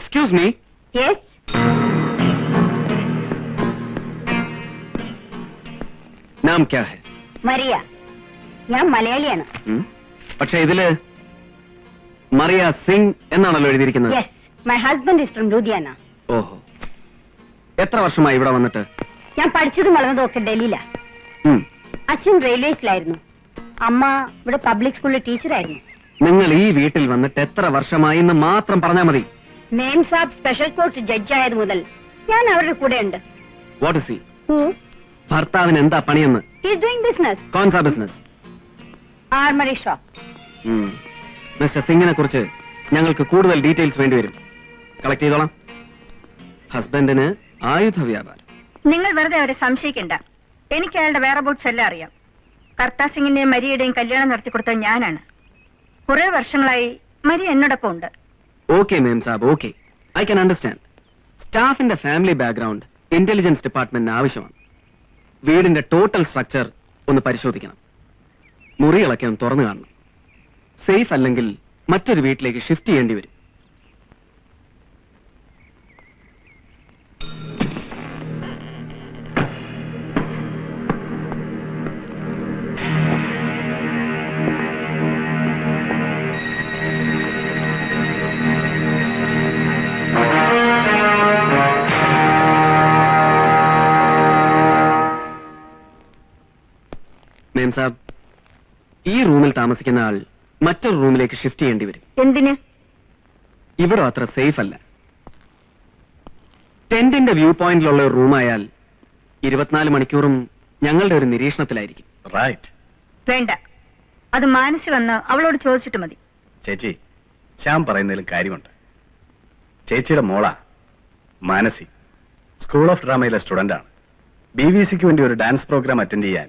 Excuse me yes നാം ക്യാ ഹേ? Maria. ഞാൻ മലയാളിയാണ്. പക്ഷെ ഇതിൽ മരിയ സിംഗ് എന്നാണല്ലോ എഴുതിയിരിക്കുന്നത്. Yes my husband is from Ludhiana ഓഹോ. എത്ര വർഷമായി ഇവിടെ വന്നിട്ട്? ഞാൻ പഠിച്ചതും വളർന്നതും ഒക്കെ ഡൽഹിയിലാ. അച്ഛൻ റെയിൽവേസിലായിരുന്നു. അമ്മ ഇവിടെ പബ്ലിക് സ്കൂളിലെ ടീച്ചറായിരുന്നു. നിങ്ങൾ ഈ വീട്ടിൽ വന്നിട്ട് എത്ര വർഷമായി എന്ന് മാത്രം പറഞ്ഞാൽ മതി. മേം സാബ് സ്പെഷ്യൽ കോർട്ട് ജഡ്ജായത് മുതൽ ഞാൻ അവരുടെ കൂടെ ഉണ്ട് വാട്ട് ഇസ് ഹി ഭർത്താവിന് എന്താ പണിയെന്ന്? ഈസ് ഡൂയിങ് ബിസിനസ് കോൺസാ ബിസിനസ് ആർമറി ഷോപ്പ് മിസ്റ്റർ സിംഗിനെ കുറിച്ച് ഞങ്ങൾക്ക് കൂടുതൽ ഡീറ്റെയിൽസ് വേണ്ടിവരും കളക്ട് ചെയ്തോളാം. ഹസ്ബൻഡിന് ആയുധ വ്യാപാരം. നിങ്ങൾ വെറുതെ അവരെ സംശയിക്കണ്ട. എനിക്ക് അയാളുടെ വേറെ ബോട്ട്സ് എല്ലാം അറിയാം. കർത്താ സിംഗിന്റെയും മരിയുടെയും കല്യാണം നടത്തി കൊടുത്തത് ഞാനാണ്. കുറെ വർഷങ്ങളായി മരി എന്നോടൊപ്പം ഉണ്ട് ഓക്കെ മേം സാബ് ഓക്കെ ഐ ക്യാൻ അണ്ടർസ്റ്റാൻഡ് സ്റ്റാഫിന്റെ ഫാമിലി ബാക്ക്ഗ്രൗണ്ട് ഇന്റലിജൻസ് ഡിപ്പാർട്ട്മെന്റിന് ആവശ്യമാണ്. വീടിന്റെ ടോട്ടൽ സ്ട്രക്ചർ ഒന്ന് പരിശോധിക്കണം. മുറികളൊക്കെ ഒന്ന് തുറന്നു കാണണം. സേഫ് അല്ലെങ്കിൽ മറ്റൊരു വീട്ടിലേക്ക് ഷിഫ്റ്റ് ചെയ്യേണ്ടി വരും. മേം സാബ് ഈ റൂമിൽ താമസിക്കുന്ന ആൾ മറ്റൊരു റൂമിലേക്ക് ഷിഫ്റ്റ് ചെയ്യേണ്ടി വരും. എന്തിന്? ഇവിടെ അത്ര സേഫ് അല്ല. ടെന്റിന്റെ വ്യൂ പോയിന്റിലുള്ള ഒരു റൂമായാൽ ഇരുപത്തിനാല് മണിക്കൂറും ഞങ്ങളുടെ ഒരു നിരീക്ഷണത്തിലായിരിക്കും. റൈറ്റ് വേണ്ട. അത് മാനസി വന്ന് അവളോട് ചോദിച്ചിട്ട് മതി. ചേച്ചി ശ്യാം പറയുന്നതിലും കാര്യമുണ്ട്. ചേച്ചിയുടെ മോളാ മാനസി. സ്കൂൾ ഓഫ് ഡ്രാമയിലെ സ്റ്റുഡന്റ് ആണ്. ബി വി സിക്ക് വേണ്ടി ഒരു ഡാൻസ് പ്രോഗ്രാം അറ്റൻഡ് ചെയ്യാൻ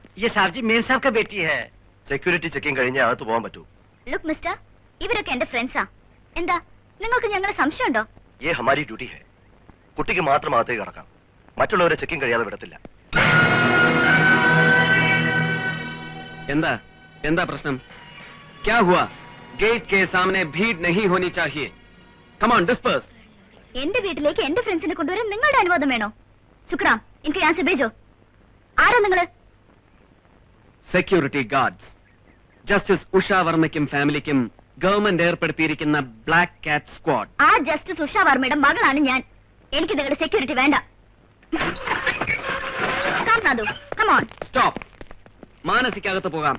ये साहब जी मेम साहब का बेटी है സെക്യൂരിറ്റി ചെക്കിംഗ് കഴിഞ്ഞേ അകത്ത് പോകാൻ പറ്റൂ ലുക്ക് മിസ്റ്റർ ഇവരൊക്കെ എന്റെ ഫ്രണ്ട്സാ എന്താ നിങ്ങൾക്ക് ഞങ്ങളെ സംശയമുണ്ടോ ये हमारी ഡ്യൂട്ടി है കുട്ടിക്ക് മാത്രം അകത്തേക്ക് കടക്കാം മറ്റുള്ളവരെ ചെക്കിംഗ് കഴിയാതെ വിടത്തില്ല എന്താ എന്താ പ്രശ്നം क्या हुआ गेट के सामने भीड़ नहीं होनी चाहिए कम ऑन डिस्पर्स എന്റെ വീട്ടിലേക്ക് എന്റെ ഫ്രണ്ട്സിനെ കൊണ്ടുവരാൻ നിങ്ങളുടെ അനുവാദം വേണോ ശുക്രാം എനിക്ക് ഞാൻ ഭേജോ ആരാ നിങ്ങള് സെക്യൂരിറ്റി ഗാർഡ്സ് ജസ്റ്റിസ് ഉഷ വർമ്മയ്ക്കും ഫാമിലിക്കും ഗവൺമെന്റ് ഏർപ്പെടുത്തിയിരിക്കുന്ന ബ്ലാക്ക് കാറ്റ് സ്ക്വാഡ് ആ ജസ്റ്റിസ് ഉഷ വർമ്മയുടെ മകളാണ് ഞാൻ എനിക്ക് നിങ്ങളുടെ സെക്യൂരിറ്റി വേണ്ട Come, Nadu. Come on. Stop മാനസിക്കകത്ത് പോകാം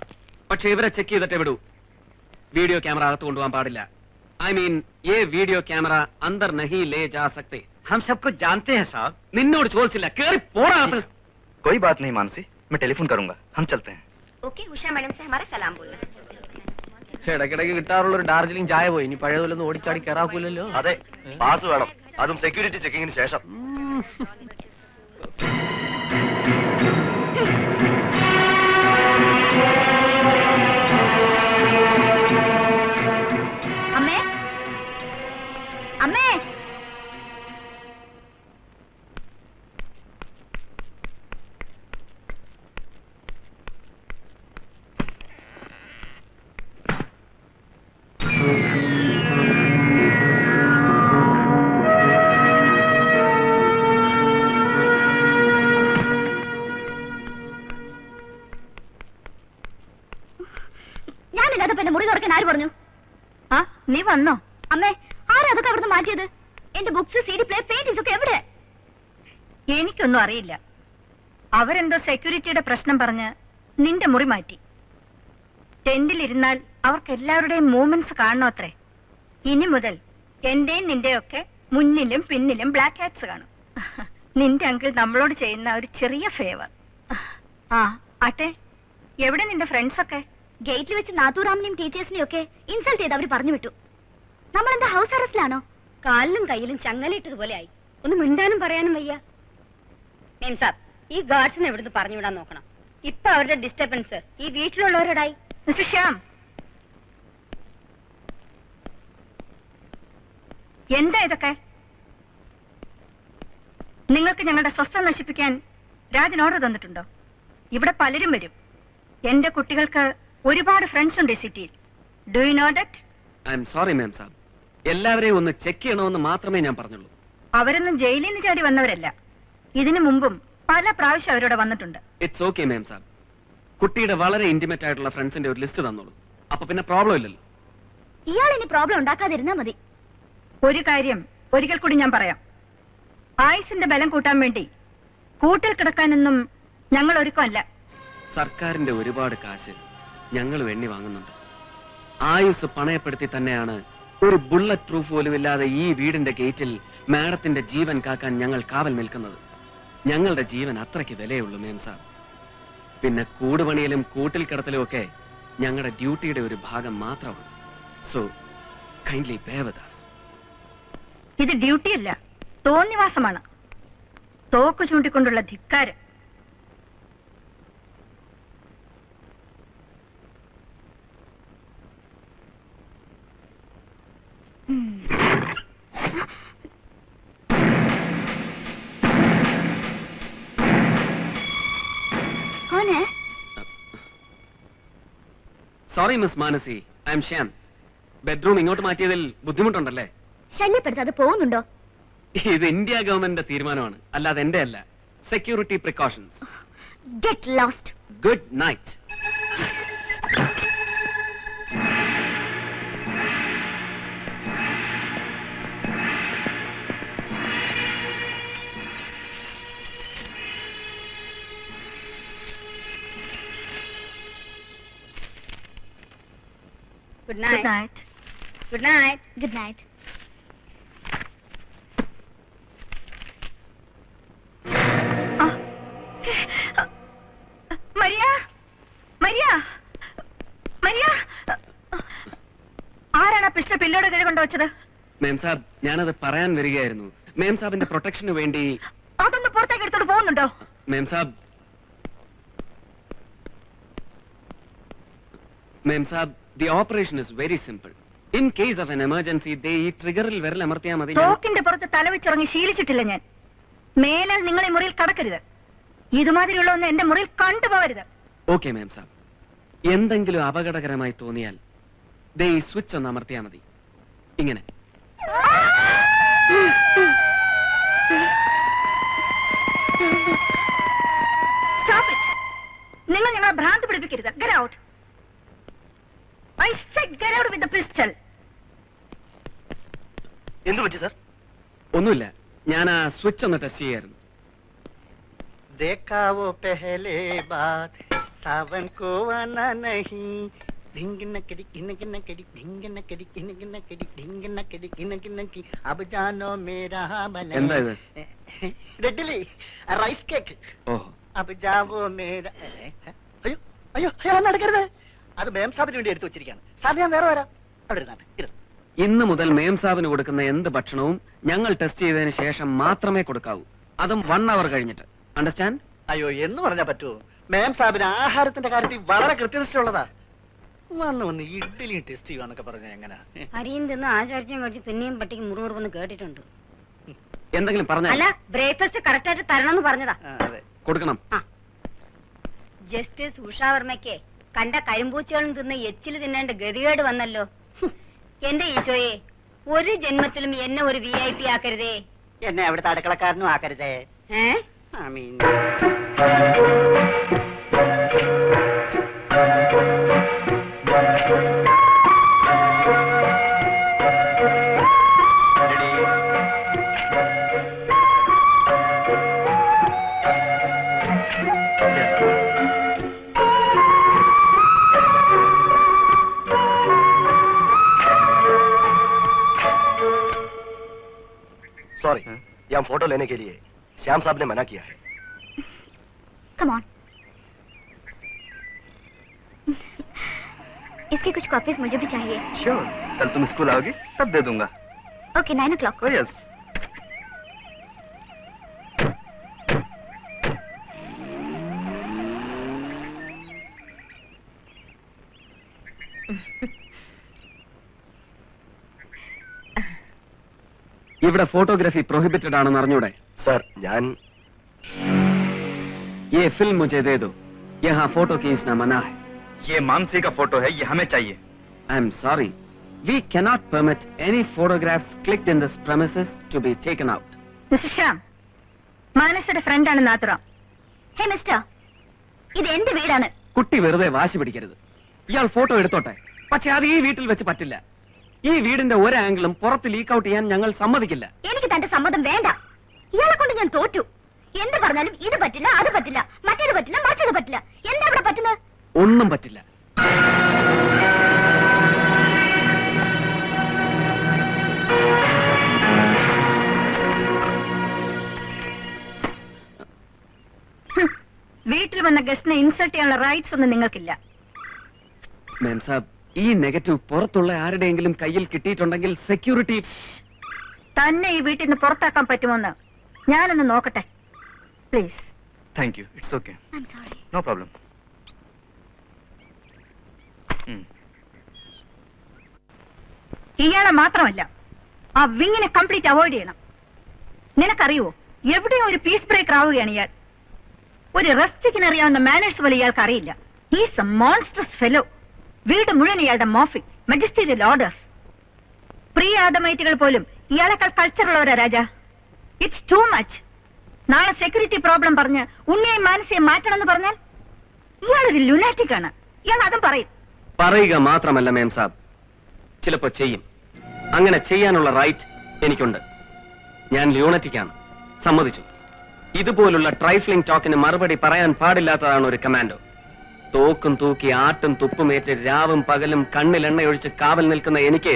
പക്ഷെ ഇവരെ ചെക്ക് ചെയ്തിട്ടേ വിടൂ വീഡിയോ ക്യാമറ അകത്ത് കൊണ്ടുപോകാൻ പാടില്ല ഐ മീൻ ഏ വീഡിയോ ക്യാമറ അന്തർ നഹി ലേ ജാ സക്തെ हम सबको जानते हैं साहब നിന്നോട് ചോദിച്ചില്ല കേറി പോടാകത്ത് कोई बात नहीं मानसी मैं टेलीफोन करूंगा हम चलते हैं ഓക്കെ സലാം കിട്ടാറുള്ള ഒരു ഡാർജിലിംഗ് ചായ പോയി. ഇനി പഴയതുപോലെ ഒന്ന് ഓടിച്ചാടി കയറാക്കൂലല്ലോ അതെ പാസ് വേണം. അതും സെക്യൂരിറ്റി ചെക്കിങ്ങിന് ശേഷം. നീ വന്നോ? അമ്മേ ആരാ അവിടുന്ന് മാറ്റിയത്? എന്റെ ബുക്സ് സി പ്ലേ പെയിന്റിംഗ്സ് ഒക്കെ എവിടെ? എനിക്കൊന്നും അറിയില്ല. അവരെന്തോ സെക്യൂരിറ്റിയുടെ പ്രശ്നം പറഞ്ഞ് നിന്റെ മുറി മാറ്റി. ടെന്റിലിരുന്നാൽ അവർക്ക് എല്ലാവരുടെയും മൂവ്മെന്റ്സ് കാണണം അത്രേ? ഇനി മുതൽ എന്റെയും നിന്റെയൊക്കെ മുന്നിലും പിന്നിലും ബ്ലാക്ക് ഹാറ്റ്സ് കാണും. നിന്റെ അങ്കിൾ നമ്മളോട് ചെയ്യുന്ന ഒരു ചെറിയ ഫേവർ ആ ആട്ടെ എവിടെ നിന്റെ ഫ്രണ്ട്സ് ഒക്കെ? ഗേറ്റിൽ വെച്ച് നാത്തൂറാമിനെയും ടീച്ചേഴ്സിനെയും ഒക്കെ ഇൻസൾട്ട് ചെയ്ത് അവർ പറഞ്ഞു വിട്ടു നമ്മളെന്താ ഹൗസ് അറസ്റ്റിലാണോ കാലിലും കയ്യിലും ചങ്ങലയിട്ടതുപോലെ ആയി. ഒന്ന് മിണ്ടാനും പറയാനും വയ്യ. മേം സാബ് ഈ ഗാർഡ്സിനെ എവിടുന്ന് പറഞ്ഞു വിടാൻ നോക്കണം. ഇപ്പൊ അവരുടെ ഡിസ്റ്റർബൻസ് ഈ വീട്ടിലുള്ളവരോടായി. മിസ്റ്റർ ശ്യാം. എന്താ ഇതൊക്കെ? നിങ്ങൾക്ക് ഞങ്ങളുടെ സ്വസ്ഥം നശിപ്പിക്കാൻ രാജൻ ഓർഡർ തന്നിട്ടുണ്ടോ? ഇവിടെ പലരും വരും. എന്റെ കുട്ടികൾക്ക് ഒരുപാട് ഫ്രണ്ട്സ് ഉണ്ട് ഈ സിറ്റിയിൽ do you know that I am sorry ma'am സാബ് എല്ലാവരെയും ഒന്ന് ചെക്ക് ചെയ്യണമെന്ന് മാത്രമേ ഞാൻ പറഞ്ഞുള്ളൂ. അവരൊന്നും ജയിലിൽ നിന്ന് ചാടി വന്നവരല്ല. ഇതിനു മുമ്പും പല പ്രാവശ്യം അവരോട് വന്നിട്ടുണ്ട്. ഇറ്റ്സ് ഓക്കെ മാം സാബ് കുട്ടിയുടെ വളരെ ഇന്റിമേറ്റ് ആയിട്ടുള്ള ഫ്രണ്ട്സിന്റെ ഒരു ലിസ്റ്റ് തന്നോളൂ. അപ്പൊ പിന്നെ പ്രോബ്ലം ഇല്ലല്ലോ. ഇയാൾ ഇനി പ്രോബ്ലം ഉണ്ടാക്കാതിരുന്നാ മതി. ഒരു കാര്യം ഒരിക്കൽ കൂടി ഞാൻ പറയാം. ആയുസിന്റെ ബലം കൂട്ടാൻ വേണ്ടി കൂട്ടിൽ കിടക്കാനൊന്നും ഞങ്ങൾ ഒരുക്കമല്ല. സർക്കാരിന്റെ ഒരുപാട് കാശ് ഞങ്ങൾ എണ്ണി വാങ്ങുന്നുണ്ട്. ആയുസ് പണയപ്പെടുത്തി തന്നെയാണ് ഒരു ബുള്ളറ്റ് പ്രൂഫ് പോലും ഇല്ലാതെ ഈ വീടിന്റെ ഗേറ്റിൽ മാഡത്തിന്റെ ജീവൻ കാക്കാൻ ഞങ്ങൾ കാവൽ നിൽക്കുന്നത്. ഞങ്ങളുടെ ജീവൻ അത്രയ്ക്ക് വിലയുള്ളൂ മേം സാർ പിന്നെ കൂടുപണിയിലും കൂട്ടിൽ കിടത്തലും ഒക്കെ ഞങ്ങളുടെ ഡ്യൂട്ടിയുടെ ഒരു ഭാഗം മാത്രമാണ്. സോ കൈൻഡ്ലി ബേവദാസ് ഇത് ഡ്യൂട്ടിയല്ല തോന്നിവാസമാണ്. തോക്ക് ചൂണ്ടിക്കൊണ്ടുള്ള ധിക്കാരം. Sorry miss Manasi I am Shyam bedroom ഇങ്ങോട്ട് മാറ്റിയതിൽ ബുദ്ധിമുട്ടുണ്ടല്ലേ? ശല്യപ്പെടുത്താതെ പോകുന്നുണ്ടോ? ഇത് ഇന്ത്യ ഗവൺമെന്റിന്റെ തീരുമാനമാണ്. അല്ലാതെ എന്റെ അല്ല. Security precautions get lost good night good night. Night night. Good night good night Maria Maria Maria ആരാണ് ആ പിസ്റ്റൾ പില്ലോട് കീഴ് കൊണ്ടുവച്ചത് മേം സാബ് ഞാനത് പറയാൻ വരികയായിരുന്നു. മേം സാബിന്റെ പ്രൊട്ടക്ഷന് വേണ്ടി അതൊന്ന് പുറത്തേക്ക് എടുത്തോണ്ട് പോകുന്നുണ്ടോ? മേം സാബ്. മേം സാബ് the operation is very simple in case of an emergency ദേ ഈ ട്രിഗറിൽ വിരൽ അമർത്തിയാൽ മതി. ഞാൻ- തോക്കിന്റെ പുറത്ത് തലവെച്ചിറങ്ങി ശീലിച്ചിട്ടില്ല ഞാൻ. മേലാൽ നിങ്ങൾ ഈ മുറിയിൽ കടക്കരുത്. ഇതുമാതിരിയുള്ള ഒന്ന് എന്റെ മുറിയിൽ കണ്ടുപോകരുത്. ഓക്കെ മാം സാബ് എന്തെങ്കിലും അപകടകരമായി തോന്നിയാൽ ദേ ഈ സ്വിച്ച് ഒന്ന് അമർത്തിയാൽ മതി. ഇങ്ങനെ. Stop it. നിങ്ങൾ ഞങ്ങളെ ഭ്രാന്ത് പിടിപ്പിക്കരുത്. Get out I said get out with pistol എന്ത് പറ്റി സാർ ഒന്നുമില്ല ഞാൻ ആ സ്വിച്ച് ഒന്ന് ടച്ച് ചെയ്യായിരുന്നു देखा वो पहले बात सावन को आना नहीं ढिंग न कड़ी गिन गिन कड़ी ढिंग न कड़ी गिन गिन कड़ी ढिंग न कड़ी गिन गिन की अब जानो मेरा भले എന്താ ഇത്? ഇഡ്ഡലി റൈസ് കേക്ക് ഓഹോ അബ് ജാവോ മേര അയ്യോ അയ്യോ അയ്യോ നടക്കരുത് അത് മേം സാബിന് വേണ്ടി എടുത്തു വെച്ചിരിക്കുകയാണ്. സാർ ഞാൻ വേറെ വരാം. അവിടെ ഇരുന്നാട്ടെ. ഇരുന്നു ഇന്ന് മുതൽ മേം സാബിന് കൊടുക്കുന്ന എന്ത് ഭക്ഷണവും ഞങ്ങൾ ടെസ്റ്റ് ചെയ്തതിന് ശേഷം മാത്രമേ കൊടുക്കാവൂ. അതും വൺ അവർ കഴിഞ്ഞിട്ട്. അണ്ടർസ്റ്റാൻഡ് അയ്യോ എന്ന് പറഞ്ഞാൽ പറ്റുമോ മേം സാബിന് ആഹാരത്തിന്റെ കാര്യത്തിൽ വളരെ കൃത്യനിഷ്ഠയുള്ളതാ. വന്ന് വന്ന് ഇഡ്ഡലി ടെസ്റ്റ് ചെയ്യുവാന്നൊക്കെ പറഞ്ഞ എങ്ങനെ? അരിയും തിന്ന് ആചാരിച്ചും കഴിച്ച് പിന്നെയും പട്ടിക്ക് മുറിവുറുവെന്ന് കേട്ടിട്ടുണ്ട്. എന്തെങ്കിലും പറഞ്ഞാൽ അല്ല ബ്രേക്ക്ഫാസ്റ്റ് കറക്റ്റ് ആയിട്ട് തരണമെന്ന് പറഞ്ഞതാ. അതെ. കൊടുക്കണം. ജസ്റ്റിസ് ഉഷാവർമ്മയ്ക്ക് കണ്ട കരിമ്പൂച്ചകളും തിന്ന് എച്ചിൽ തിന്നേണ്ട ഗതികേട് വന്നല്ലോ. എന്റെ ഈശോയെ ഒരു ജന്മത്തിലും എന്നെ ഒരു വി ഐ പി ആക്കരുതേ. എന്നെ അവിടുത്തെ അടുക്കളക്കാരനും ആക്കരുതേ. ഏ? I फ़ोटो लेने के लिए। श्याम साहब ने मना किया है। कम ऑन इसकी कुछ कॉपीज मुझे भी चाहिए। Sure sure. कल तुम स्कूल आओगे तब दे दूँगा। Okay nine o'clock yes ഇവിടെ ഫോട്ടോഗ്രാഫി പ്രൊഹിബിറ്റഡ് ആണെന്ന് അറിഞ്ഞൂടെ സർ ഞാൻ ये फिल्म मुझे दे दो यहाँ फोटो खींचना मना है ये मानसी का फोटो है ये हमें चाहिए I am sorry. We cannot permit any photographs clicked in this premises to be taken out. Mister Shyam മാനസയുടെ ഫ്രണ്ടാണ് നാത്തുറ ഹേ മിസ്റ്റർ ഇത് എന്റെ വീടാണ് കുട്ടി വെറുതെ വാശി പിടിക്കരുത് ഇയാൾ ഫോട്ടോ എടുത്തോട്ടെ പക്ഷെ അത് ഈ വീട്ടിൽ വെച്ച് പറ്റില്ല ഈ വീടിന്റെ ഒരു ആംഗിളും പുറത്ത് ലീക്ക് ഔട്ട് ചെയ്യാൻ ഞങ്ങൾ സമ്മതിക്കില്ല. എനിക്ക് തന്റെ സമ്മതം വേണ്ട. ഇയാളെ കൊണ്ട് ഞാൻ തോറ്റു. എന്ത് പറഞ്ഞാലും ഇത് പറ്റില്ല അത് പറ്റില്ല മറ്റേത് പറ്റില്ല മറിച്ചത് പറ്റില്ല. എന്താ ഇവിടെ പറ്റുന്നത്? ഒന്നും പറ്റില്ല. വീട്ടിൽ വന്ന ഗസ്റ്റിനെ ഇൻസൾട്ട് ചെയ്യാനുള്ള റൈറ്റ്സ് ഒന്നും നിങ്ങൾക്കില്ല. മേം സാബ് ഈ നെഗറ്റീവ് പുറത്തുള്ള ആരുടെയെങ്കിലും കയ്യിൽ കിട്ടിയിട്ടുണ്ടെങ്കിൽ സെക്യൂരിറ്റി തന്നെ ഈ വീട്ടിൽ നിന്ന് പുറത്താക്കാൻ പറ്റുമോന്ന്? ഞാനൊന്ന് നോക്കട്ടെ. Please thank you it's okay no problem ഇയാളെ മാത്രമല്ല ആ വിങ്ങിനെ കംപ്ലീറ്റ് അവോയ്ഡ് ചെയ്യണം. നിനക്കറിയോ എവിടെയോ ഒരു പീസ് ബ്രേക്കർ ആവുകയാണ് ഇയാൾ? ഒരു റെസ്റ്റിക്കിനറിയാവുന്ന മാനേഴ്സ് പോലെ ഇയാൾക്ക് അറിയില്ല. ഈസ് എ മോൺസ്റ്റർ ഫെലോ വീട് മുഴുവൻ ഇയാളുടെ മോഫി മജിസ്ട്രേറ്റ് ഓർഡേഴ്സ്. പ്രിയ ആദമൈറ്റുകൾ പോലും ഇയാളെക്കാൾ കൾച്ചറുള്ളവരാ രാജ. ഇറ്റ്സ് ടു മച്ച് നാളെ സെക്യൂരിറ്റി പ്രോബ്ലം പറഞ്ഞ് ഉണ്ണിയെയും മാറ്റണം മാറ്റണമെന്ന് പറഞ്ഞാൽ ഇയാളൊരു ലുനാറ്റിക് ആണ്. ഇയാൾ അതും പറയും. പറയുക മാത്രമല്ല മേം സാബ്. ചിലപ്പോ ചെയ്യും. അങ്ങനെ ചെയ്യാനുള്ള റൈറ്റ് എനിക്കുണ്ട്. ഞാൻ ല്യൂണറ്റിക്കാണ് സമ്മതിച്ചു. ഇതുപോലുള്ള ട്രൈഫ്ലിംഗ് ടോക്കിന് മറുപടി പറയാൻ പാടില്ലാത്തതാണ് ഒരു കമാൻഡോ തോക്കും തൂക്കി ആട്ടും തുപ്പുമേറ്റ് രാവും പകലും കണ്ണിൽ എണ്ണയൊഴിച്ച് കാവൽ നിൽക്കുന്ന എനിക്ക്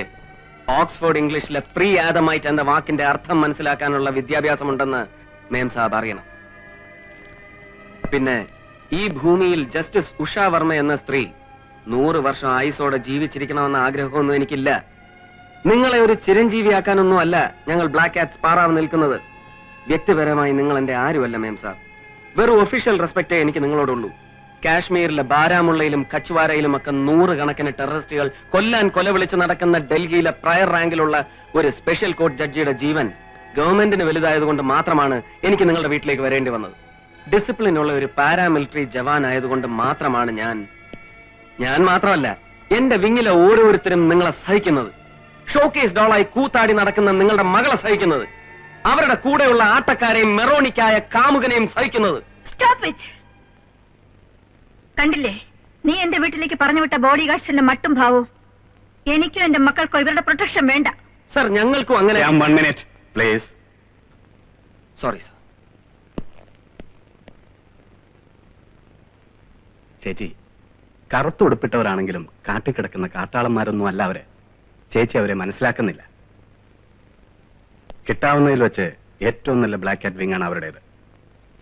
ഓക്സ്ഫോർഡ് ഇംഗ്ലീഷിലെ പ്രീ ആദമായിട്ട് എന്ന വാക്കിന്റെ അർത്ഥം മനസ്സിലാക്കാനുള്ള വിദ്യാഭ്യാസമുണ്ടെന്ന് മേം സാബ് അറിയണം. പിന്നെ ഈ ഭൂമിയിൽ ജസ്റ്റിസ് ഉഷ വർമ്മ എന്ന സ്ത്രീ നൂറ് വർഷം ആയുസോടെ ജീവിച്ചിരിക്കണമെന്ന ആഗ്രഹമൊന്നും എനിക്കില്ല. നിങ്ങളെ ഒരു ചിരഞ്ജീവിയാക്കാനൊന്നും അല്ല ഞങ്ങൾ ബ്ലാക്ക് ആറ്റ്സ് പാറാവ് നിൽക്കുന്നത്. വ്യക്തിപരമായി നിങ്ങൾ എന്റെ ആരുമല്ല മേം സാർ വെറും ഒഫീഷ്യൽ റെസ്പെക്റ്റേ എനിക്ക് നിങ്ങളോടുള്ളൂ. കാശ്മീരിലെ ബാരാമുള്ളയിലും കച്ചുവാരയിലും ഒക്കെ നൂറുകണക്കിന് ടെററിസ്റ്റുകൾ കൊല്ലാൻ കൊലവിളിച്ച് നടക്കുന്ന ഡൽഹിയിലെ പ്രയർ റാങ്കിലുള്ള ഒരു സ്പെഷ്യൽ കോർട്ട് ജഡ്ജിയുടെ ജീവൻ ഗവൺമെന്റിന് വലുതായതുകൊണ്ട് മാത്രമാണ് എനിക്ക് നിങ്ങളുടെ വീട്ടിലേക്ക് വരേണ്ടി വന്നത്. ഡിസിപ്ലിൻ ഉള്ള ഒരു പാരാമിലിറ്ററി ജവാൻ ആയതുകൊണ്ട് മാത്രമാണ് ഞാൻ ഞാൻ മാത്രമല്ല എന്റെ വിങ്ങിലെ ഓരോരുത്തരും നിങ്ങളെ സഹിക്കുന്നത്. ഷോക്കേസ് ഡോളായി കൂത്താടി നടക്കുന്ന നിങ്ങളുടെ മകളെ സഹിക്കുന്നത്. അവരുടെ കൂടെയുള്ള ആട്ടക്കാരെയും മെറോണിക്കായ കാമുകനെയും സഹിക്കുന്നത്. സ്റ്റോപ്പ് ഇറ്റ് കണ്ടില്ലേ? നീ എന്റെ വീട്ടിലേക്ക് പറഞ്ഞു വിട്ട ബോഡി ഗാർഡ്സിന്റെ മട്ടും ഭാവോ? എനിക്കും എന്റെ മക്കൾക്കോ ഇവരുടെ പ്രൊട്ടക്ഷൻ വേണ്ട. സർ ഞങ്ങൾക്കും അങ്ങനെ one minute please sorry sir ചേച്ചി കറുത്തുടുപ്പിട്ടവരാണെങ്കിലും കാട്ടിക്കിടക്കുന്ന കാട്ടാളന്മാരൊന്നും അല്ല അവരെ. ചേച്ചി അവരെ മനസ്സിലാക്കുന്നില്ല. കിട്ടാവുന്നതിൽ വെച്ച് ഏറ്റവും നല്ല ബ്ലാക്ക് ആറ്റ് വിങ് ആണ് അവരുടേത്.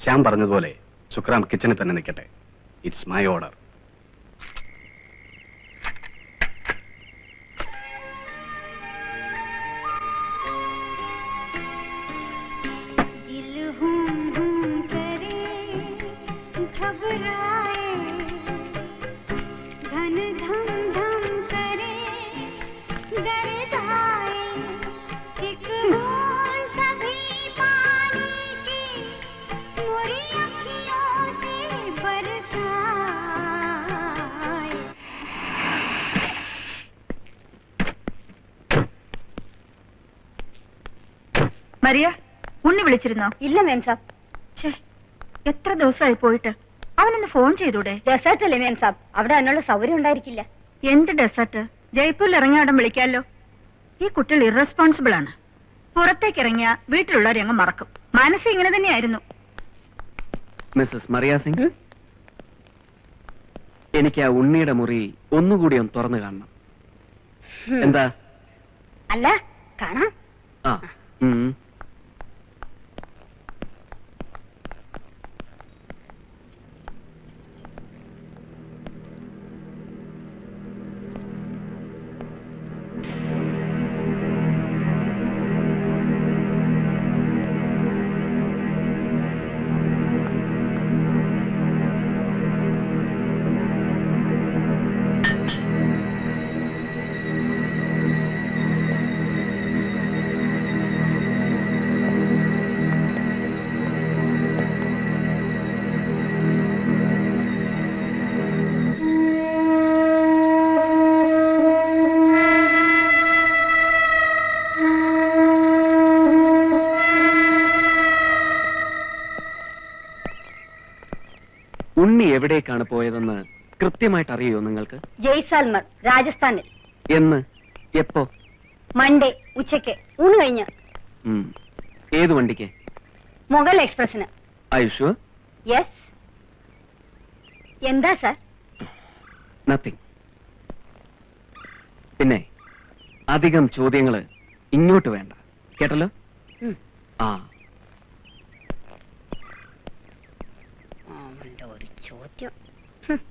ശ്യാം പറഞ്ഞതുപോലെ സുക്രാം കിച്ചണിൽ തന്നെ നിൽക്കട്ടെ. It's my order Maria Unni വിളിച്ചിരുന്നോ? ഇല്ല മേം സാബ് ഛേ എത്ര ദിവസമായി പോയിട്ട്? അവനൊന്ന് ഫോൺ ചെയ്തൂടെ? ഡെസേർട്ട് അല്ലേ മേം സാബ് അവിടെ അതിനുള്ള സൗകര്യം ഉണ്ടായിരിക്കില്ല. എന്ത് ഡെസേർട്ട് ജയ്പൂരിൽ ഇറങ്ങിയാടം വിളിക്കാലോ. ഈ കുട്ടികൾ ഇറസ്പോൺസിബിൾ ആണ്. പുറത്തേക്ക് ഇറങ്ങിയ വീട്ടിലുള്ളവരെ അങ്ങ് മറക്കും. മനസ്സ് ഇങ്ങനെ തന്നെയായിരുന്നു. മിസ്സസ് മറിയ സിംഗ് എനിക്ക് ആ ഉണ്ണിയുടെ മുറി ഒന്നുകൂടി ഒന്ന് തുറന്നു കാണണം. എന്താ? അല്ല കാണാം. ആ ഉം. എവിടേക്കാണ് പോയതെന്ന് കൃത്യമായിട്ട് അറിയോ നിങ്ങൾക്ക്? ജയ്സാൽമർ രാജസ്ഥാനിൽ. എന്ന്? എപ്പോ? മൺഡേ ഉച്ചയ്ക്ക്. ഊണ് കഴിഞ്ഞ്. ഉം. ഏത് വണ്ടിക്ക്? മുഗൾ എക്സ്പ്രസിന് ഐഷു യെസ് എന്താ സാർ? നത്തിങ് പിന്നെ അധികം ചോദ്യങ്ങൾ ഇങ്ങോട്ട് വേണ്ട. കേട്ടല്ലോ? ഉം. ആ. അവന്റെ ഒരു ചോദ്യം ഹും.